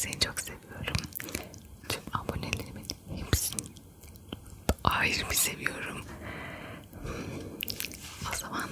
Seni çok seviyorum. Tüm hepsini ayrı bir seviyorum. O zaman